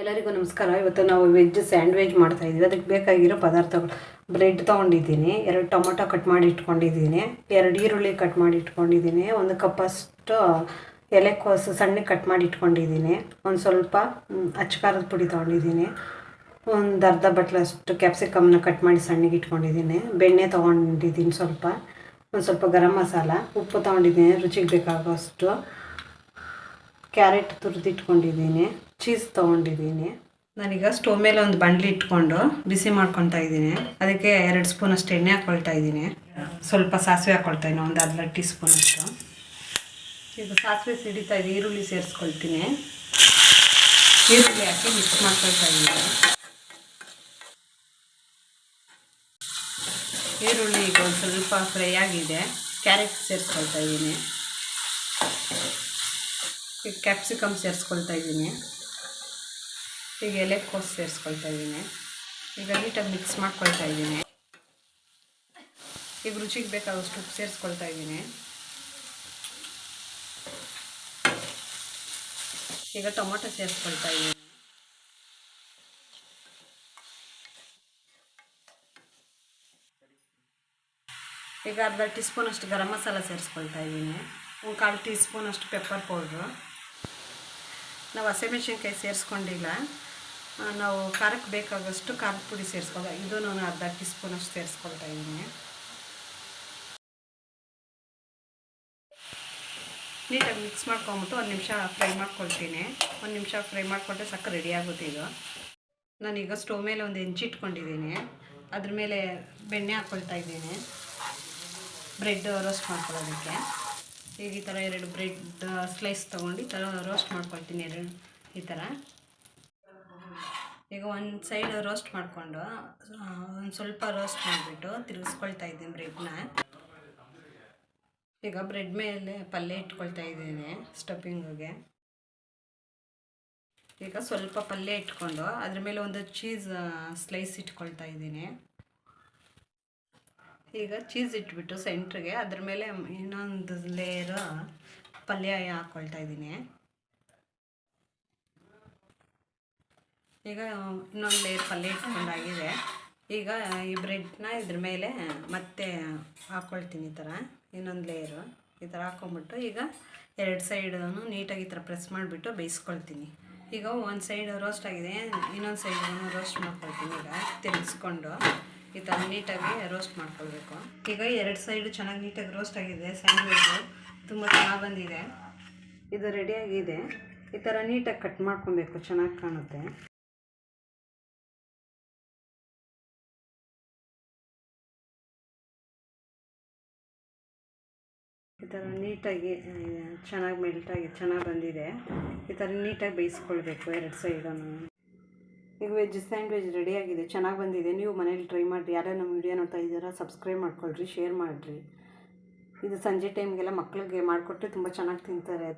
ಎಲ್ಲರಿಗೂ ನಮಸ್ಕಾರ. ಇವತ್ತು ನಾವು ವೆಜ್ ಸ್ಯಾಂಡ್ವಿಚ್ ಇದ್ದೀವಿ. ಅದಕ್ಕೆ ಬೇಕಾಗಿರೋ ಪದಾರ್ಥಗಳು. ಬ್ರೆಡ್ ತೊಗೊಂಡಿದ್ದೀನಿ. ಎರಡು ಟೊಮೊಟೊ ಕಟ್ ಮಾಡಿ ಇಟ್ಕೊಂಡಿದ್ದೀನಿ. ಎರಡು ಈರುಳ್ಳಿ ಕಟ್ ಮಾಡಿ ಇಟ್ಕೊಂಡಿದ್ದೀನಿ. ಒಂದು ಕಪ್ಪಷ್ಟು ಎಲೆಕೋಸು ಸಣ್ಣ ಕಟ್ ಮಾಡಿ ಇಟ್ಕೊಂಡಿದ್ದೀನಿ. ಒಂದು ಸ್ವಲ್ಪ ಅಚ್ಚಕಾರದ ಪುಡಿ ತೊಗೊಂಡಿದ್ದೀನಿ. ಒಂದು ಅರ್ಧ ಬಟ್ಲಷ್ಟು ಕ್ಯಾಪ್ಸಿಕಮ್ನ ಕಟ್ ಮಾಡಿ ಸಣ್ಣಗೆ ಇಟ್ಕೊಂಡಿದ್ದೀನಿ. ಬೆಣ್ಣೆ ತೊಗೊಂಡಿದ್ದೀನಿ ಸ್ವಲ್ಪ. ಒಂದು ಸ್ವಲ್ಪ ಗರಂ ಮಸಾಲ. ಉಪ್ಪು ತೊಗೊಂಡಿದ್ದೀನಿ. ರುಚಿಗೆ ಬೇಕಾಗುವಷ್ಟು. ಕ್ಯಾರೆಟ್ ತುರಿದಿಟ್ಕೊಂಡಿದ್ದೀನಿ ಚೀಸ್ ತೊಗೊಂಡಿದ್ದೀನಿ. ನಾನೀಗ ಸ್ಟೋವ್ ಮೇಲೆ ಒಂದು ಬಂಡ್ಲಿ ಇಟ್ಕೊಂಡು ಬಿಸಿ ಮಾಡ್ಕೊತಾ ಇದ್ದೀನಿ. ಅದಕ್ಕೆ ಎರಡು ಸ್ಪೂನ್ ಅಷ್ಟು ಎಣ್ಣೆ ಹಾಕೊಳ್ತಾ ಇದ್ದೀನಿ. ಸ್ವಲ್ಪ ಸಾಸಿವೆ ಹಾಕ್ಕೊಳ್ತಾ ಇದ್ದೀನಿ, ಒಂದು ಅರ್ಧ ಟೀ ಸ್ಪೂನ್ ಅಷ್ಟು ಈಗ ಸಾಸಿವೆ ಸಿಡಿತಾ ಇದೆ, ಈರುಳ್ಳಿ ಸೇರಿಸ್ಕೊಳ್ತೀನಿ. ಈರುಳ್ಳಿ ಹಾಕಿ ಮಿಕ್ಸ್ ಮಾಡ್ಕೊಳ್ತಾ ಇದ್ದೀನಿ. ಈರುಳ್ಳಿ ಈಗ ಒಂದು ಸ್ವಲ್ಪ ಫ್ರೈ ಆಗಿದೆ. ಕ್ಯಾರೆಟ್ ಸೇರಿಸ್ಕೊಳ್ತಾ ಇದ್ದೀನಿ. ಈಗ ಕ್ಯಾಪ್ಸಿಕಮ್ ಸೇರಿಸ್ಕೊಳ್ತಾ ಇದ್ದೀನಿ. ಈಗ ಎಲೆಕೋಸು ಸೇರಿಸ್ಕೊಳ್ತಾ ಇದ್ದೀನಿ. ಈಗ ನೀಟಾಗಿ ಮಿಕ್ಸ್ ಮಾಡ್ಕೊಳ್ತಾ ಇದ್ದೀನಿ. ಈಗ ರುಚಿಗೆ ಬೇಕಾದಷ್ಟು ಉಪ್ಪು ಸೇರಿಸ್ಕೊಳ್ತಾ ಇದ್ದೀನಿ. ಈಗ ಟೊಮೊಟೊ ಸೇರಿಸ್ಕೊಳ್ತಾ ಇದ್ದೀನಿ. ಈಗ ಅರ್ಧ ಟೀ ಸ್ಪೂನಷ್ಟು ಗರಂ ಮಸಾಲ ಸೇರಿಸ್ಕೊಳ್ತಾ ಇದ್ದೀನಿ. ಒಂದು ಕಾಲು ಟೀ ಸ್ಪೂನ್ ಅಷ್ಟು ಪೆಪ್ಪರ್ ಪೌಡ್ರು ನಾವು ಹಸಿಮೆಣ್ಸಿನ್ಕಾಯಿ ಸೇರಿಸ್ಕೊಂಡಿಲ್ಲ. ನಾವು ಖಾರಕ್ಕೆ ಬೇಕಾಗಷ್ಟು ಖಾರದ ಪುಡಿ ಸೇರಿಸ್ಕೊಳ್ಳೋ ಇದು ನಾನು ಅರ್ಧ ಟೀ ಸ್ಪೂನ್ ಅಷ್ಟು ಸೇರಿಸ್ಕೊಳ್ತಾ ಇದ್ದೀನಿ. ನೀಟಾಗಿ ಮಿಕ್ಸ್ ಮಾಡ್ಕೊಂಬಿಟ್ಟು ಒಂದು ನಿಮಿಷ ಫ್ರೈ ಮಾಡ್ಕೊಳ್ತೀನಿ. ಒಂದು ನಿಮಿಷ ಫ್ರೈ ಮಾಡಿಕೊಂಡ್ರೆ ಸಾಕು ರೆಡಿ ಆಗುತ್ತೆ ಇದು ನಾನೀಗ ಸ್ಟೋವ್ ಮೇಲೆ ಒಂದು ಹೆಂಚಿಟ್ಕೊಂಡಿದ್ದೀನಿ ಅದ್ರ ಮೇಲೆ ಬೆಣ್ಣೆ ಹಾಕ್ಕೊಳ್ತಾ ಇದ್ದೀನಿ. ಬ್ರೆಡ್ ರೋಸ್ಟ್ ಮಾಡ್ಕೊಳ್ಳೋದಕ್ಕೆ. ಈಗ ಈ ಥರ ಎರಡು ಬ್ರೆಡ್ ಸ್ಲೈಸ್ ತೊಗೊಂಡು ಈ ಥರ ರೋಸ್ಟ್ ಮಾಡ್ಕೊಳ್ತೀನಿ ಎರಡು, ಈ ಥರ. ಈಗ ಒಂದು ಸೈಡ್ ರೋಸ್ಟ್ ಮಾಡಿಕೊಂಡು ಒಂದು ಸ್ವಲ್ಪ ರೋಸ್ಟ್ ಮಾಡಿಬಿಟ್ಟು ತಿರುಗಿಸ್ಕೊಳ್ತಾ ಇದ್ದೀನಿ ಬ್ರೆಡ್ನ ಈಗ ಬ್ರೆಡ್ ಮೇಲೆ ಪಲ್ಯ ಇಟ್ಕೊಳ್ತಾ ಇದ್ದೀನಿ ಸ್ಟಫಿಂಗಿಗೆ ಈಗ ಸ್ವಲ್ಪ ಪಲ್ಯ ಇಟ್ಕೊಂಡು ಅದ್ರ ಮೇಲೆ ಒಂದು ಚೀಸ್ ಸ್ಲೈಸ್ ಇಟ್ಕೊಳ್ತಾ ಇದ್ದೀನಿ. ಈಗ ಚೀಸ್ ಇಟ್ಬಿಟ್ಟು ಸೆಂಟ್ರಿಗೆ ಅದ್ರ ಮೇಲೆ ಇನ್ನೊಂದು ಲೇಯರ್ ಪಲ್ಯ ಹಾಕ್ಕೊಳ್ತಾ ಇದ್ದೀನಿ. ಈಗ ಇನ್ನೊಂದು ಲೇಯರ್ ಪಲ್ಯ ಇಟ್ಕೊಂಡಾಗಿದೆ. ಈಗ ಈ ಬ್ರೆಡ್ನ ಇದ್ರ ಮೇಲೆ ಮತ್ತೆ ಹಾಕ್ಕೊಳ್ತೀನಿ ಈ ಥರ ಇನ್ನೊಂದು ಲೇಯರು ಈ ಥರ ಹಾಕ್ಕೊಂಬಿಟ್ಟು ಈಗ ಎರಡು ಸೈಡನ್ನು ನೀಟಾಗಿ ಈ ಥರ ಪ್ರೆಸ್ ಮಾಡಿಬಿಟ್ಟು ಬೇಯಿಸ್ಕೊಳ್ತೀನಿ. ಈಗ ಒಂದು ಸೈಡ್ ರೋಸ್ಟ್ ಆಗಿದೆ, ಇನ್ನೊಂದು ಸೈಡ್ ರೋಸ್ಟ್ ಮಾಡ್ಕೊಳ್ತೀನಿ ಈಗ ತಿರುಗಿಸ್ಕೊಂಡು ಈ ಥರ ನೀಟಾಗಿ ರೋಸ್ಟ್ ಮಾಡ್ಕೊಳ್ಬೇಕು. ಈಗ ಎರಡು ಸೈಡು ಚೆನ್ನಾಗಿ ನೀಟಾಗಿ ರೋಸ್ಟ್ ಆಗಿದೆ ಸ್ಯಾಂಡ್ವಿಚ್ಚು ತುಂಬ ಚೆನ್ನಾಗಿ ಬಂದಿದೆ. ಇದು ರೆಡಿಯಾಗಿದೆ ಈ ಥರ ನೀಟಾಗಿ ಕಟ್ ಮಾಡ್ಕೊಬೇಕು, ಚೆನ್ನಾಗಿ ಕಾಣುತ್ತೆ. ಈ ಥರ ನೀಟಾಗಿ ಚೆನ್ನಾಗಿ ಮೆಲ್ಟಾಗಿ ಚೆನ್ನಾಗಿ ಬಂದಿದೆ. ಈ ಥರ ನೀಟಾಗಿ ಬೇಯಿಸ್ಕೊಳ್ಬೇಕು ಎರಡು ಸೈಡನ್ನು ಈಗ ವೆಜ್ ಸ್ಯಾಂಡ್ವಿಚ್ ರೆಡಿಯಾಗಿದೆ ಚೆನ್ನಾಗಿ ಬಂದಿದೆ. ನೀವು ಮನೇಲಿ ಟ್ರೈ ಮಾಡಿರಿ. ಯಾರೇ ನಮ್ಮ ವಿಡಿಯೋ ನೋಡ್ತಾ ಇದ್ದೀರಾ ಸಬ್ಸ್ಕ್ರೈಬ್ ಮಾಡ್ಕೊಳ್ರಿ ಶೇರ್ ಮಾಡಿರಿ. ಇದು ಸಂಜೆ ಟೈಮ್ಗೆಲ್ಲ ಮಕ್ಕಳಿಗೆ ಮಾಡಿಕೊಟ್ರೆ ತುಂಬ ಚೆನ್ನಾಗಿ ತಿಂತಾರೆ.